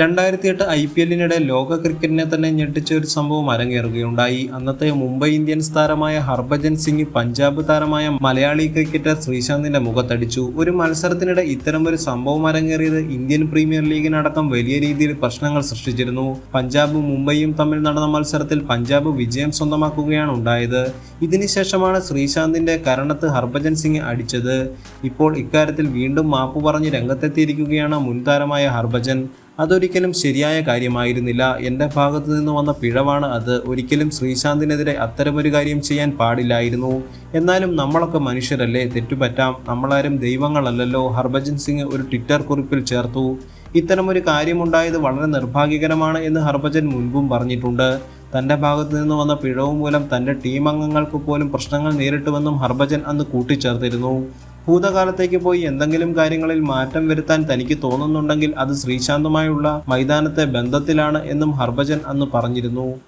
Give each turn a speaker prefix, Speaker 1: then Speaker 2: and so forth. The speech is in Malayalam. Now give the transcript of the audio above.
Speaker 1: രണ്ടായിരത്തി എട്ട് ഐ പി എല്ലിനിടെ ലോക ക്രിക്കറ്റിനെ തന്നെ ഞെട്ടിച്ച ഒരു സംഭവം അരങ്ങേറുകയുണ്ടായി. അന്നത്തെ മുംബൈ ഇന്ത്യൻസ് താരമായ ഹർഭജൻ സിംഗ് പഞ്ചാബ് താരമായ മലയാളി ക്രിക്കറ്റർ ശ്രീശാന്തിന്റെ മുഖത്തടിച്ചു. ഒരു മത്സരത്തിനിടെ ഒരു സംഭവം അരങ്ങേറിയത് ഇന്ത്യൻ പ്രീമിയർ ലീഗിനടക്കം വലിയ രീതിയിൽ പ്രശ്നങ്ങൾ സൃഷ്ടിച്ചിരുന്നു. പഞ്ചാബും മുംബൈയും തമ്മിൽ നടന്ന മത്സരത്തിൽ പഞ്ചാബ് വിജയം സ്വന്തമാക്കുകയാണ് ഉണ്ടായത്. ഇതിനുശേഷമാണ് ശ്രീശാന്തിന്റെ കരണത്ത് ഹർഭജൻ സിംഗ് അടിച്ചത്. ഇപ്പോൾ ഇക്കാര്യത്തിൽ വീണ്ടും മാപ്പ് പറഞ്ഞ് രംഗത്തെത്തിയിരിക്കുകയാണ് മുൻതാരമായ ഹർഭജൻ. അതൊരിക്കലും ശരിയായ കാര്യമായിരുന്നില്ല. എന്റെ ഭാഗത്തു നിന്ന് വന്ന പിഴവാണ് അത്. ഒരിക്കലും ശ്രീശാന്തിനെതിരെ അത്തരമൊരു കാര്യം ചെയ്യാൻ പാടില്ലായിരുന്നു. എന്നാലും നമ്മളൊക്കെ മനുഷ്യരല്ലേ? തെറ്റുപറ്റാം. നമ്മളാരും ദൈവങ്ങളല്ലല്ലോ. ഹർഭജൻ സിംഗ് ഒരു ട്വിറ്റർ കുറിപ്പിൽ ചേർത്തു. ഇത്തരമൊരു കാര്യമുണ്ടായത് വളരെ നിർഭാഗ്യകരമാണ് എന്ന് ഹർഭജൻ മുൻപും പറഞ്ഞിട്ടുണ്ട്. തന്റെ ഭാഗത്തു നിന്ന് വന്ന പിഴവ് മൂലം തന്റെ ടീം അംഗങ്ങൾക്ക് പോലും പ്രശ്നങ്ങൾ നേരിട്ടുവെന്നും ഹർഭജൻ അന്ന് കൂട്ടിച്ചേർത്തിരുന്നു. ഭൂതകാലത്തേക്ക് പോയി എന്തെങ്കിലും കാര്യങ്ങളിൽ മാറ്റം വരുത്താൻ തനിക്ക് തോന്നുന്നുണ്ടെങ്കിൽ അത് ശ്രീശാന്തുമായുള്ള മൈതാനത്തെ ബന്ധത്തിലാണ് എന്നും ഹർഭജൻ അന്ന് പറഞ്ഞിരുന്നു.